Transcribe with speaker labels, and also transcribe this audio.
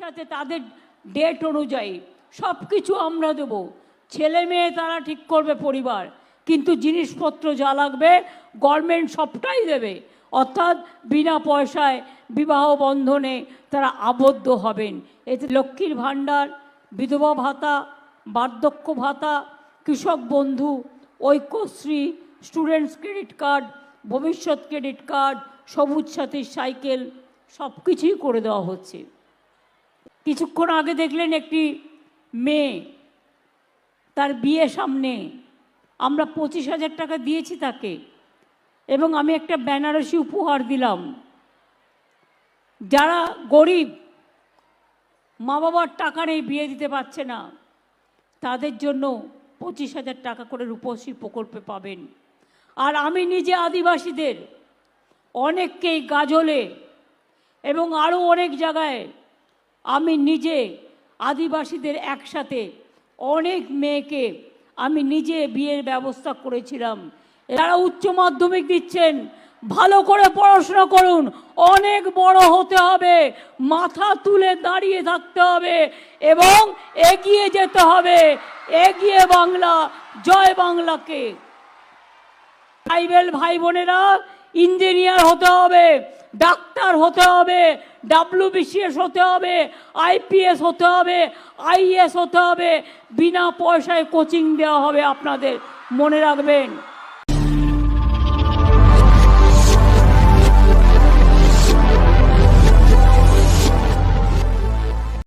Speaker 1: সাথে তাদের ডেট অনুযায়ী সব কিছু আমরা দেব। ছেলে মেয়ে তারা ঠিক করবে পরিবার, কিন্তু জিনিসপত্র যা লাগবে গভর্নমেন্ট সবটাই দেবে। অর্থাৎ বিনা পয়সায় বিবাহ বন্ধনে তারা আবদ্ধ হবেন। এতে লক্ষ্মীর ভাণ্ডার, বিধবা ভাতা, বার্ধক্য ভাতা, Krishak Bandhu, Aikyashree students credit card Bhabishyat credit card সবুজ সাথীর সাইকেল সব কিছুই করে দেওয়া হচ্ছে। কিছুক্ষণ আগে দেখলেন একটি মেয়ে, তার বিয়ে সামনে। আমরা পঁচিশ হাজার টাকা দিয়েছি তাকে এবং আমি একটা বেনারসি উপহার দিলাম। যারা গরিব মা বাবার টাকা নেই বিয়ে দিতে পারছে না, তাদের জন্য পঁচিশ হাজার টাকা করে রূপশ্রী প্রকল্পে পাবেন। আর আমি নিজে আদিবাসীদের, অনেককেই গাজলে এবং আরও অনেক জায়গায় আমি নিজে আদিবাসীদের একসাথে অনেক মেয়েকে আমি নিজে বিয়ের ব্যবস্থা করেছিলাম। যারা উচ্চ মাধ্যমিক দিচ্ছেন, ভালো করে পড়াশোনা করুন, অনেক বড় হতে হবে, মাথা তুলে দাঁড়িয়ে থাকতে হবে এবং এগিয়ে যেতে হবে। এগিয়ে বাংলা, জয় বাংলাকে। ট্রাইবেল ভাই বোনেরা, ইঞ্জিনিয়ার হতে হবে, ডাক্তার হতে হবে ডাব্লিউবিসিএস হতে হবে আইপিএস হতে হবে আইএস হতে হবে। বিনা পয়সায় কোচিং দেওয়া হবে আপনাদের। মনে রাখবেন।